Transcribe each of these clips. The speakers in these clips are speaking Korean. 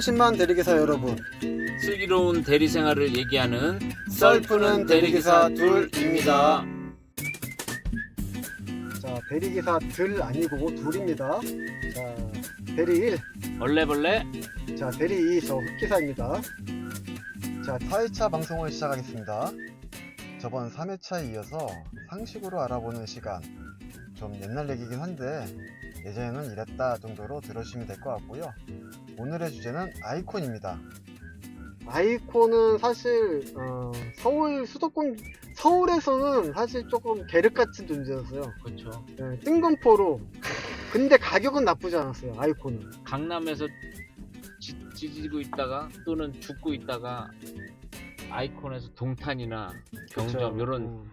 30만 대리기사 여러분 슬기로운 대리 생활을 얘기하는 썰푸는 대리기사 둘입니다 자 대리기사 들 아니고 둘입니다 자 대리 1 얼레벌레 자, 대리 2, 저 흑기사입니다. 자, 4회차 방송을 시작하겠습니다. 저번 3회차에 이어서 상식으로 알아보는 시간. 좀 옛날 얘기긴 한데, 예전에는 이랬다 정도로 들으시면 될 것 같고요. 오늘의 주제는 아이콘입니다. 아이콘은 사실, 어, 서울 수도권, 서울에서는 사실 조금 계륵 같은 존재였어요. 그렇죠. 네, 뜬금포로. 근데 가격은 나쁘지 않았어요, 아이콘은. 강남에서 지, 찢고 있다가 또는 죽고 있다가 아이콘에서 동탄이나 경점 그쵸. 이런 음.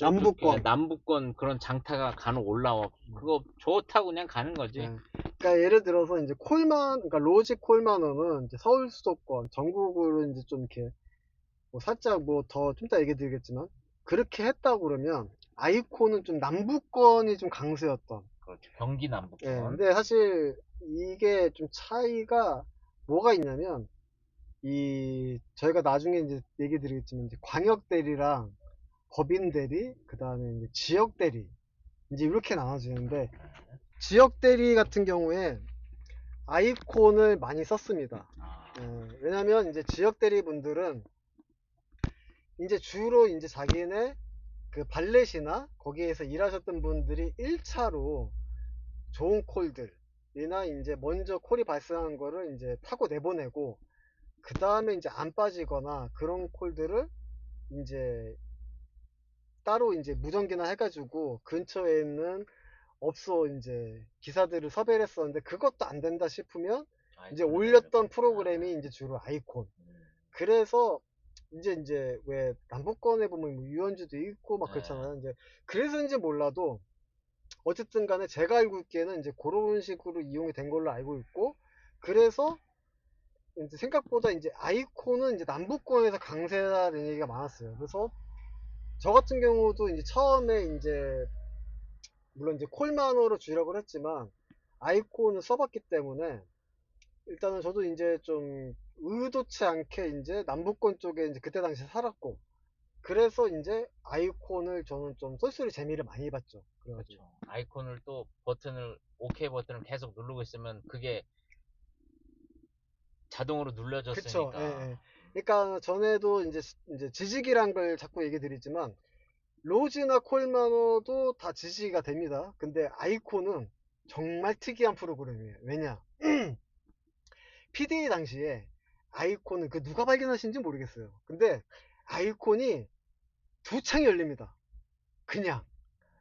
남북권. 예, 남북권 그런 장타가 간혹 올라와 그거 좋다고 그냥 가는 거지 네. 그러니까 예를 들어서 이제 콜만, 그러니까 로지 콜만원은 이제 서울 수도권, 전국으로 이제 좀 이렇게 뭐 살짝 뭐 더 좀 이따 얘기 드리겠지만 그렇게 했다고 그러면 아이콘은 좀 남북권이 좀 강세였던. 그렇죠. 경기 예. 남북권 근데 사실 이게 좀 차이가 뭐가 있냐면 이 저희가 나중에 이제 얘기 드리겠지만 이제 광역 대리랑 법인 대리, 그 다음에 지역 대리. 이제 이렇게 나눠지는데 지역 대리 같은 경우에 아이콘을 많이 썼습니다. 아, 어, 왜냐면 이제 지역 대리 분들은 이제 주로 이제 자기네 그 발렛이나 거기에서 일하셨던 분들이 1차로 좋은 콜들이나 이제 먼저 콜이 발생한 거를 이제 타고 내보내고 그 다음에 이제 안 빠지거나 그런 콜들을 이제 따로 이제 무전기나 해가지고 근처에 있는 업소 이제 기사들을 섭외를 했었는데 그것도 안 된다 싶으면 이제 올렸던. 프로그램이 이제 주로 아이콘. 음, 그래서 이제 이제 왜 남북권에 보면 뭐 유원주도 있고 막 네. 그렇잖아요. 이제 그래서인지 몰라도 어쨌든 간에 제가 알고 있기에는 이제 그런 식으로 이용이 된 걸로 알고 있고 그래서 이제 생각보다 이제 아이콘은 이제 남북권에서 강세라는 얘기가 많았어요. 그래서 저 같은 경우도 이제 처음에 이제 물론 이제 콜만으로 주력을 했지만 아이콘을 써봤기 때문에 일단은 저도 이제 좀 의도치 않게 이제 남북권 쪽에 이제 그때 당시 살았고 그래서 이제 아이콘을 저는 좀 쏠쏠이 재미를 많이 봤죠. 그래가지고 그렇죠. 아이콘을 또 버튼을 오케이 버튼을 계속 누르고 있으면 그게 자동으로 그쵸. 눌러졌으니까 예, 예. 그러니까 전에도 이제 이제 지지기란 걸 자꾸 얘기 드리지만 로지나 콜마노도 다 지지기가 됩니다. 근데 아이콘은 정말 특이한 프로그램이에요. 왜냐? PDA 당시에 아이콘은 그 누가 발견하신지 모르겠어요. 근데 아이콘이 두 창이 열립니다. 그냥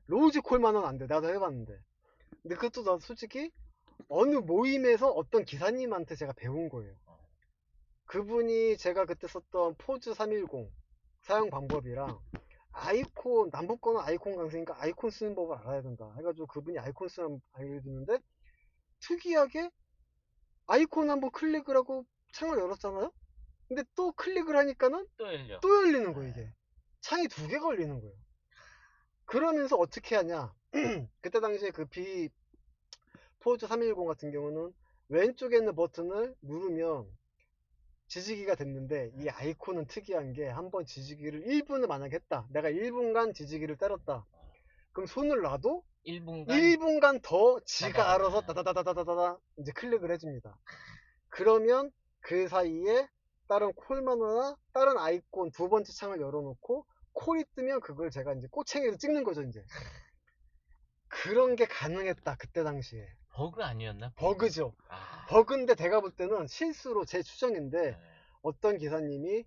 로지 콜만은 안 돼. 나도 해봤는데. 근데 그것도 나 솔직히 어느 모임에서 어떤 기사님한테 제가 배운 거예요. 그분이 제가 그때 썼던 포즈 310 사용 방법이랑 아이콘 남북권은 아이콘 강세니까 아이콘 쓰는 법을 알아야 된다 해가지고 그분이 아이콘 쓰는 법 알려줬는데 특이하게 아이콘 한번 클릭을 하고 창을 열었잖아요? 근데 또 클릭을 하니까는 또 열려. 또 열리는 거예요 이게. 창이 두 개가 열리는 거예요. 그러면서 어떻게 하냐? 그때 당시에 그 B 포즈 310 같은 경우는 왼쪽에 있는 버튼을 누르면 지지기가 됐는데 이 아이콘은 특이한 게 한번 지지기를 1분을 만약에 했다 내가 1분간 지지기를 때렸다 그럼 손을 놔도 1분간 1분간 더 지가. 알아서 따다다다다다다 이제 클릭을 해줍니다. 그러면 그 사이에 다른 콜마너나 다른 아이콘 두 번째 창을 열어놓고 콜이 뜨면 그걸 제가 이제 꼬챙이로 찍는 거죠 이제. 그런 게 가능했다 그때 당시에. 버그 아니었나? 버그죠. 아, 버그인데 제가 볼 때는 실수로 제 추정인데 네. 어떤 기사님이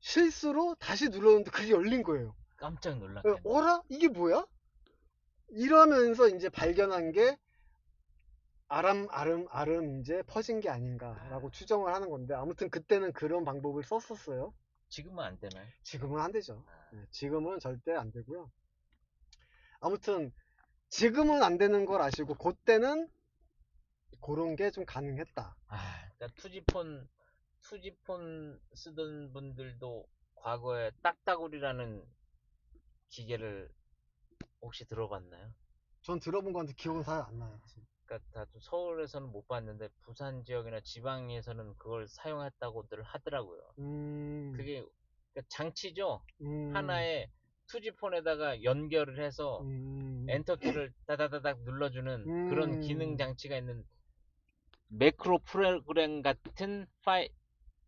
실수로 다시 눌렀는데 그게 열린 거예요. 깜짝 놀랐겠네 어라? 이게 뭐야? 이러면서 이제 발견한 게 아람, 아름, 아름 이제 퍼진 게 아닌가라고 추정을 하는 건데 아무튼 그때는 그런 방법을 썼었어요. 지금은 안 되나요? 지금은 안 되죠. 아, 네, 지금은 절대 안 되고요. 아무튼 지금은 안 되는 걸 아시고 그때는 그런 게 좀 가능했다. 아, 그러니까 투지폰 투지폰 쓰던 분들도 과거에 딱따구리라는 기계를 혹시 들어봤나요? 전 들어본 건데 기억은 잘 안 나요. 그러니까 다또 서울에서는 못 봤는데 부산 지역이나 지방에서는 그걸 사용했다고들 하더라고요. 음, 그게 그러니까 장치죠. 음, 하나의 투지폰에다가 연결을 해서 음, 엔터키를 다다다닥 눌러주는 음. 그런 기능 장치가 있는 매크로 프로그램 같은 파일,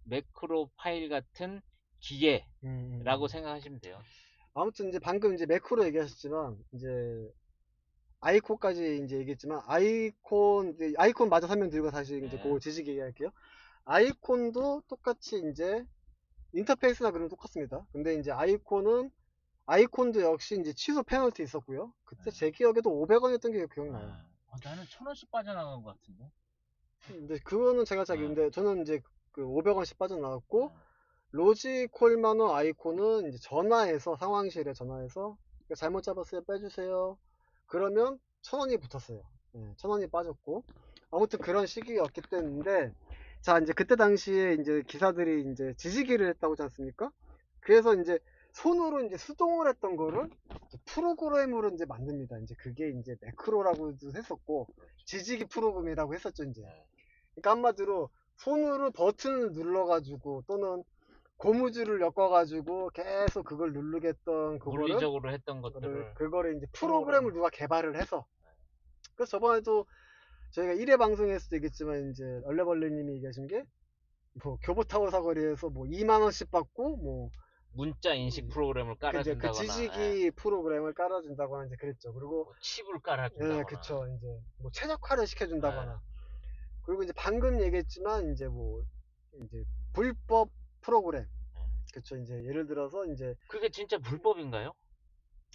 매크로 파일 같은 기계라고 음. 생각하시면 돼요. 아무튼 이제 방금 이제 매크로 얘기하셨지만 이제 아이콘까지 이제 얘기했지만 아이콘 아이콘 마저 설명드리고 다시 이제 네. 그 지식 얘기할게요. 아이콘도 똑같이 이제 인터페이스나 그런 거 똑같습니다. 근데 이제 아이콘은 아이콘도 역시 이제 취소 페널티 있었고요. 그때 네. 제 기억에도 500원이었던 게 기억나요. 아, 나는 천 원씩 빠져나간 것 같은데. 근데 그거는 제가 잘 네. 기억인데 저는 이제 그 500원씩 빠져나갔고 아, 로지 콜마너 아이콘은 이제 전화해서 상황실에 전화해서 잘못 잡았어요 빼주세요 그러면 천 원이 붙었어요 예, 천 원이 빠졌고 아무튼 그런 시기였기 때문에 자 이제 그때 당시에 이제 기사들이 이제 지지기를 했다고 하지 않습니까 그래서 이제 손으로 이제 수동을 했던 거를 프로그램으로 이제 만듭니다. 이제 그게 이제 매크로라고도 했었고 지지기 프로그램이라고 했었죠 이제. 네. 그러니까 한마디로 손으로 버튼을 눌러가지고 또는 고무줄을 엮어가지고 계속 그걸 누르겠던 그거를 물리적으로 했던 것들을 그거를 이제 프로그램을 누가 개발을 해서. 그래서 저번에도 저희가 1회 방송에서도 얘기했지만 이제 얼레벌레님이 얘기하신 게 뭐 교보타워 사거리에서 뭐 2만 원씩 받고 뭐 문자 인식 프로그램을 그그 깔아준다거나 지지기 프로그램을 깔아준다거나 이제 그랬죠. 그리고 뭐 칩을 깔아준다거나 예, 그쵸. 이제 뭐 최적화를 시켜준다거나. 네. 그리고 이제 방금 얘기했지만 이제 뭐 이제 불법 프로그램. 네. 그쵸. 이제 예를 들어서 이제 그게 진짜 불법인가요?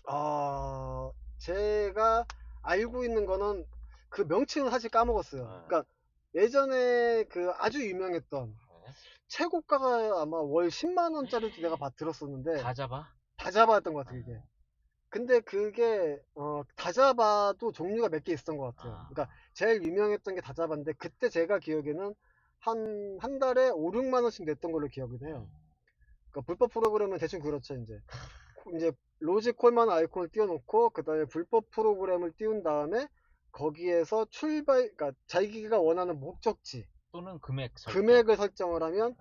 아 제가 알고 있는 거는 그 명칭은 사실 까먹었어요. 네. 그러니까 예전에 그 아주 유명했던 네. 최고가가 아마 월 10만 원짜리도 내가 봐- 들었었는데 다 잡아? 다 잡아왔던 것 같아 네. 그게. 근데 그게 어, 다 잡아도 종류가 몇 개 있었던 것 같아요. 아. 그러니까 제일 유명했던 게 다 잡았는데 그때 제가 기억에는 한 한 달에 5, 6만 원씩 냈던 걸로 기억이 해요. 그러니까 불법 프로그램은 대충 그렇죠 이제. 이제 로지 콜만 아이콘을 띄워놓고 그다음에 불법 프로그램을 띄운 다음에 거기에서 출발, 그러니까 자기가 원하는 목적지, 또는 금액 설정. 금액을 설정을 하면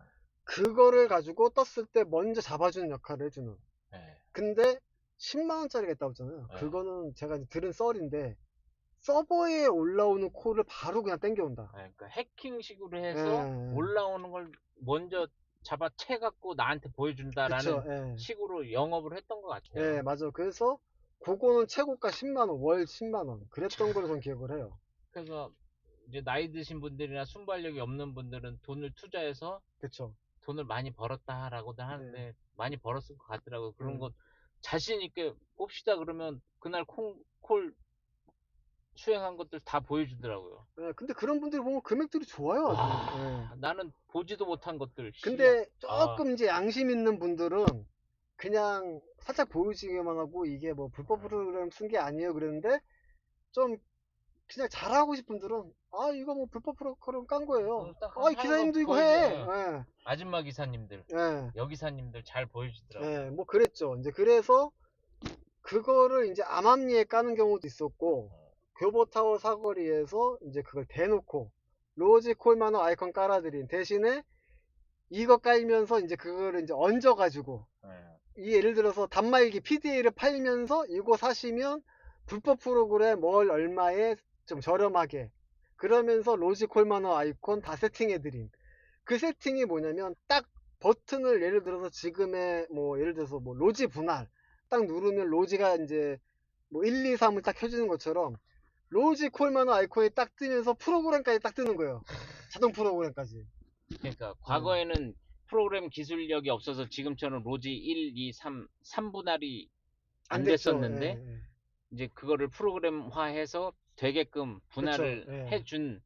그거를 가지고 떴을 때 먼저 잡아주는 역할을 해주는. 네. 근데 10만 원짜리가 있다고 했잖아요. 네. 그거는 제가 이제 들은 썰인데 서버에 올라오는 콜을 바로 그냥 땡겨온다. 네, 그러니까 해킹식으로 해서 예. 올라오는 걸 먼저 잡아채 갖고 나한테 보여준다라는 그쵸, 예. 식으로 영업을 했던 것 같아요. 예, 맞아. 그래서 그거는 최고가 10만 원, 월 10만 원. 그랬던 걸로 전 기억을 해요. 그래서 이제 나이 드신 분들이나 순발력이 없는 분들은 돈을 투자해서 그쵸. 돈을 많이 벌었다라고들 하는데 많이 벌었을 것 같더라고요. 그런 네. 음. 거 자신 있게 봅시다 그러면 그날 콩, 콜 수행한 것들 다 보여주더라고요. 예, 근데 그런 분들이 보면 금액들이 좋아요. 와, 예. 나는 보지도 못한 것들. 근데 아. 조금 이제 양심 있는 분들은 그냥 살짝 보여주기만 하고 이게 뭐 불법 프로그램 쓴 게 아니에요 그랬는데 좀 그냥 잘하고 싶은 분들은 아 이거 뭐 불법 프로그램 깐 거예요. 어, 딱아 기사님도 이거 해. 보여줘요. 아줌마 기사님들, 예. 예. 여기사님들 잘 보여주더라고요. 예, 뭐 그랬죠. 이제 그래서 그거를 이제 암암리에 까는 경우도 있었고 교보타워 사거리에서 이제 그걸 대놓고 로지 콜마너 아이콘 깔아드린 대신에 이거 깔면서 이제 그거를 이제 얹어가지고 네. 이 예를 들어서 단말기 PDA를 팔면서 이거 사시면 불법 프로그램 월 얼마에 좀 저렴하게. 그러면서 로지 콜마너 아이콘 다 세팅해드린. 그 세팅이 뭐냐면 딱 버튼을 예를 들어서 지금의 뭐 예를 들어서 뭐 로지 분할 딱 누르면 로지가 이제 뭐 1, 2, 3을 딱 켜지는 것처럼 로지 콜마너 아이콘이 딱 뜨면서 프로그램까지 딱 뜨는 거예요. 자동 프로그램까지. 그러니까 과거에는 프로그램 기술력이 없어서 지금처럼 로지 1, 2, 3, 3분할이 안 됐죠. 됐었는데 예, 예. 이제 그거를 프로그램화해서 되게끔 분할을 그쵸, 예. 해준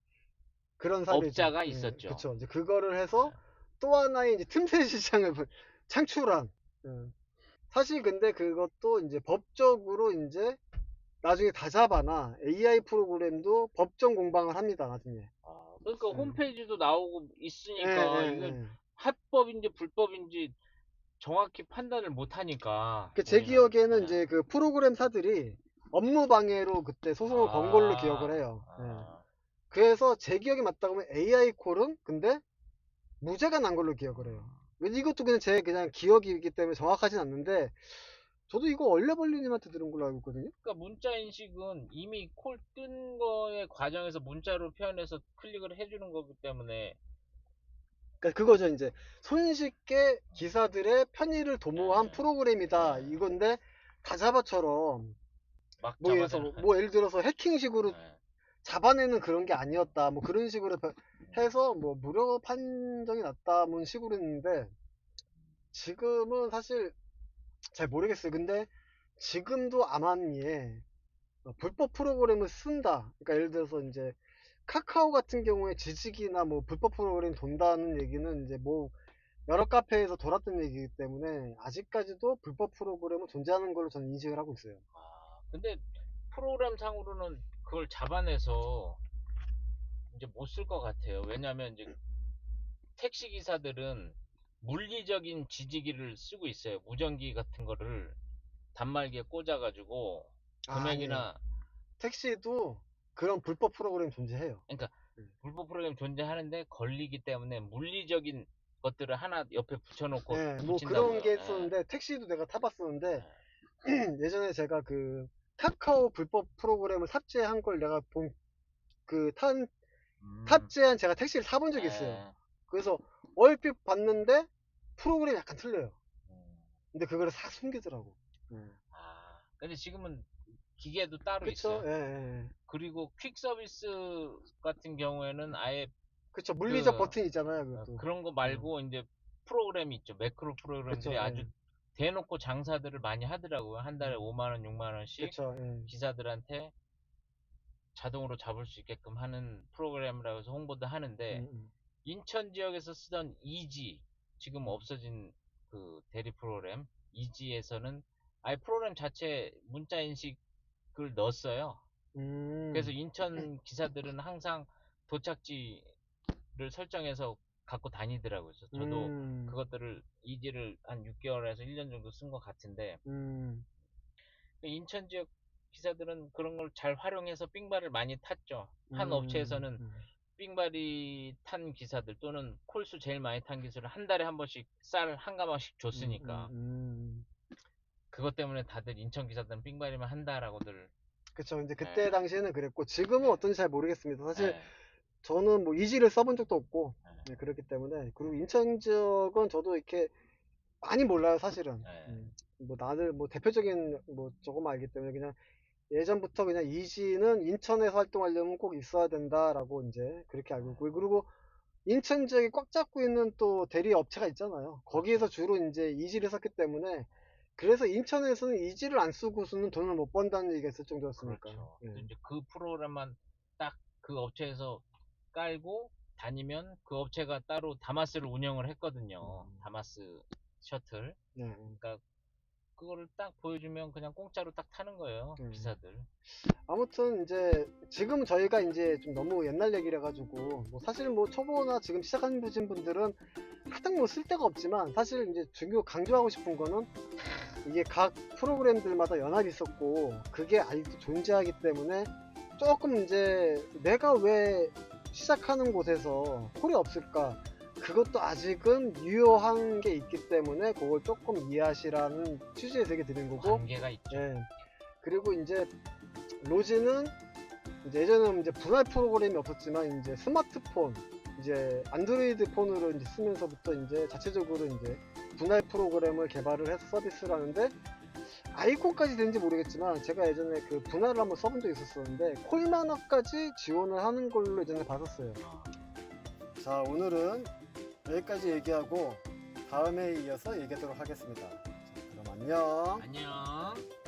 그런 사례죠. 업자가 있었죠. 그렇죠. 이제 그거를 해서 또 하나의 이제 틈새 시장을 창출한. 예. 사실 근데 그것도 이제 법적으로 이제 나중에 다 잡아나 AI 프로그램도 법정 공방을 합니다. 나중에. 아, 그러니까 음. 홈페이지도 나오고 있으니까 예, 예, 예. 합법인지 불법인지 정확히 판단을 못 하니까 그제 우리는. 기억에는 예. 이제 그 프로그램 사들이 업무 방해로 그때 소송을 건 걸로 기억을 해요. 예. 아, 그래서 제 기억이 맞다고 하면 AI 콜은 근데 무죄가 난 걸로 기억을 해요. 이것도 그냥 제 그냥 기억이기 때문에 정확하진 않는데 저도 이거 얼레벌리님한테 들은 걸로 알고 있거든요. 그러니까 문자 인식은 이미 콜 뜬 거의 과정에서 문자로 표현해서 클릭을 해주는 거기 때문에 그러니까 그거죠 이제 손쉽게 기사들의 편의를 도모한 네. 프로그램이다 네. 이건데 다자바처럼 막 뭐 예를, 들어서, 뭐 예를 들어서 해킹식으로 네. 잡아내는 그런 게 아니었다. 뭐 그런 식으로 벼- 해서 뭐 무료 판정이 났다. 뭐 식으로 했는데 지금은 사실 잘 모르겠어요. 근데 지금도 아마니에 불법 프로그램을 쓴다. 그러니까 예를 들어서 이제 카카오 같은 경우에 지식이나 뭐 불법 프로그램 돈다는 얘기는 이제 뭐 여러 카페에서 돌았던 얘기이기 때문에 아직까지도 불법 프로그램은 존재하는 걸로 저는 인식을 하고 있어요. 아, 근데 프로그램 상으로는 그걸 잡아내서 이제 못 쓸 것 같아요. 왜냐하면 이제 택시 기사들은 물리적인 지지기를 쓰고 있어요. 무전기 같은 거를 단말기에 꽂아가지고 금액이나 택시도 그런 불법 프로그램 존재해요. 불법 프로그램 존재하는데 걸리기 때문에 물리적인 것들을 하나 옆에 붙여놓고 네, 뭐. 그런 게 예. 있었는데 택시도 내가 타봤었는데 예. 예전에 제가 그 카카오 불법 프로그램을 탑재한 걸 내가 본 그 탄 음. 탑재한 제가 택시를 타본 적이 있어요. 예. 그래서 얼핏 봤는데 프로그램이 약간 틀려요. 음. 근데 그거를 싹 숨기더라고. 아, 근데 지금은 기계도 따로 그쵸? 있어요. 예, 예, 예. 그리고 퀵 서비스 같은 경우에는 아예 그쵸. 물리적 그- 버튼 있잖아요. 어, 그것도. 그런 거 말고 이제 프로그램이 있죠. 매크로 프로그램들이 그쵸, 예. 아주 대놓고 장사들을 많이 하더라고요. 한 달에 5만 원, 6만 원씩 그쵸. 예. 기사들한테 자동으로 잡을 수 있게끔 하는 프로그램이라고 해서 홍보도 하는데 음, 음. 인천 지역에서 쓰던 이지 지금 없어진 그 대리 프로그램 이지에서는 아예 프로그램 자체 문자 인식을 넣었어요. 음. 그래서 인천 기사들은 항상 도착지를 설정해서 갖고 다니더라고요. 저도 음. 그것들을 이지를 한 6개월에서 1년 정도 쓴 것 같은데 음. 인천 지역 기사들은 그런 걸 잘 활용해서 삥바를 많이 탔죠. 한 음. 업체에서는 음. 삥바리 탄 기사들 또는 콜수 제일 많이 탄 기사를 한 달에 한 번씩 쌀 한 가마씩 줬으니까 음, 음. 그것 때문에 다들 인천 기사들은 삥바리만 한다라고들 그쵸. 이제 그때 네. 당시에는 그랬고, 지금은 어떤지 잘 모르겠습니다. 사실 네. 저는 뭐 이지를 써본 적도 없고, 네. 네, 그렇기 때문에. 그리고 인천 지역은 저도 이렇게 많이 몰라요, 사실은. 네. 음, 뭐 나들 뭐 대표적인 뭐 조금 알기 때문에 그냥 예전부터 그냥 이지는 인천에서 활동하려면 꼭 있어야 된다라고 이제 그렇게 알고 있고 그리고 인천 지역에 꽉 잡고 있는 또 대리 업체가 있잖아요. 거기에서 주로 이제 이지를 썼기 때문에 그래서 인천에서는 이지를 안 쓰고서는 돈을 못 번다는 얘기가 있을 정도였으니까. 그렇죠. 예. 이제 그 프로그램만 딱 그 업체에서 깔고 다니면 그 업체가 따로 다마스를 운영을 했거든요. 음. 다마스 셔틀. 네. 그러니까 그거를 딱 보여주면 그냥 공짜로 딱 타는 거예요. 음. 기사들. 아무튼 이제 지금 저희가 이제 좀 너무 옛날 얘기를 해가지고 뭐 사실 뭐 초보나 지금 시작하는 분들은 하등 뭐쓸 데가 없지만 사실 이제 중요 강조하고 싶은 거는 이게 각 프로그램들마다 연합이 있었고 그게 아직도 존재하기 때문에 조금 이제 내가 왜 시작하는 곳에서 콜이 없을까 그것도 아직은 유효한 게 있기 때문에 그걸 조금 이해하시라는 취지에서 얘기 드린 거고 관계가 있죠. 예. 그리고 이제 로지는 이제 예전에는 이제 분할 프로그램이 없었지만 이제 스마트폰 이제 안드로이드 폰으로 이제 쓰면서부터 이제 자체적으로 이제 분할 프로그램을 개발을 해서 서비스를 하는데 아이콘까지 되는지 모르겠지만 제가 예전에 그 분할을 한번 써본 적이 있었었는데 콜마너까지 지원을 하는 걸로 예전에 봤었어요. 자 오늘은 여기까지 얘기하고 다음에 이어서 얘기하도록 하겠습니다. 자, 그럼 안녕. 안녕.